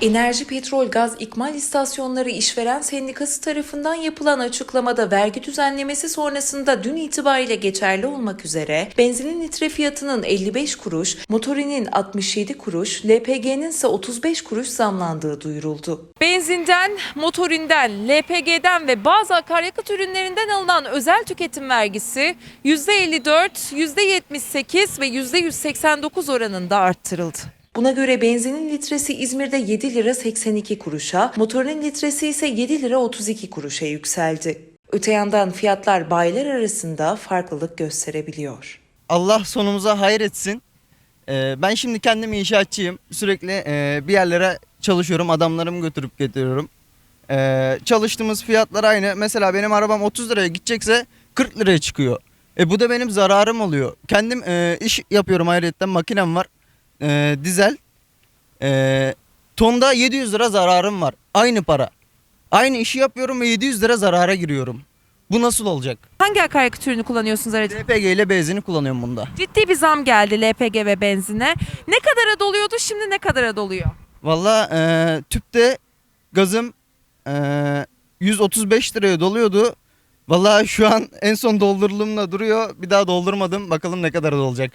Enerji Petrol Gaz İkmal İstasyonları İşveren Sendikası tarafından yapılan açıklamada vergi düzenlemesi sonrasında dün itibariyle geçerli olmak üzere benzinin litre fiyatının 55 kuruş, motorinin 67 kuruş, LPG'nin ise 35 kuruş zamlandığı duyuruldu. Benzinden, motorinden, LPG'den ve bazı akaryakıt ürünlerinden alınan özel tüketim vergisi %54, %78 ve %189 oranında arttırıldı. Buna göre benzinin litresi İzmir'de 7 lira 82 kuruşa, motorinin litresi ise 7 lira 32 kuruşa yükseldi. Öte yandan fiyatlar bayiler arasında farklılık gösterebiliyor. Allah sonumuza hayır etsin. Ee, ben şimdi kendim inşaatçıyım. Sürekli e, bir yerlere çalışıyorum. Adamlarımı götürüp getiriyorum. Ee, çalıştığımız fiyatlar aynı. Mesela benim arabam 30 liraya gidecekse 40 liraya çıkıyor. E bu da benim zararım oluyor. Kendim e, iş yapıyorum ayrıca makinem var. E, dizel. E, tonda 700 lira zararım var. Aynı para. Aynı işi yapıyorum ve 700 lira zarara giriyorum. Bu nasıl olacak? Hangi akaryakıt ürünü kullanıyorsunuz aracı? LPG ile benzini kullanıyorum bunda. Ciddi bir zam geldi LPG ve benzine. Ne kadara doluyordu şimdi ne kadara doluyor? Valla e, tüpte gazım e, 135 liraya doluyordu. Valla şu an en son doldurulumda duruyor. Bir daha doldurmadım. Bakalım ne kadar dolacak.